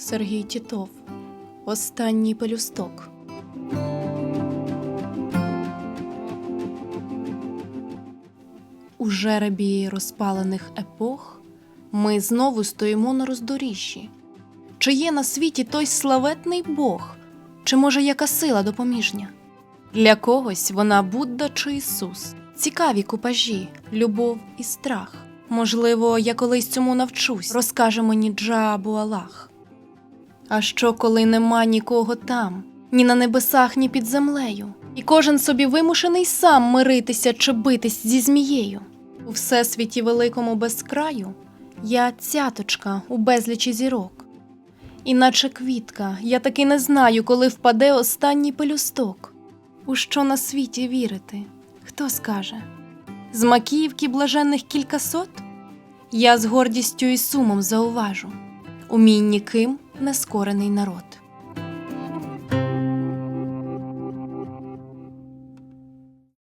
Сергій Тітов. Останній пелюсток. У жеребі розпалених епох ми знову стоїмо на роздоріжжі. Чи є на світі той славетний Бог, чи може яка сила допоміжня? Для когось вона Будда чи Ісус, цікаві купажі, любов і страх. Можливо, я колись цьому навчусь, розкаже мені Джа або Аллах. А що, коли нема нікого там, ні на небесах, ні під землею, і кожен собі вимушений сам миритися чи битись зі змією? У всесвіті великому безкраю я цяточка у безлічі зірок. Іначе квітка, я таки не знаю, коли впаде останній пелюсток. У що на світі вірити? Хто скаже? З макіївки блаженних кількасот? Я з гордістю і сумом зауважу у мій ніким нескорений народ.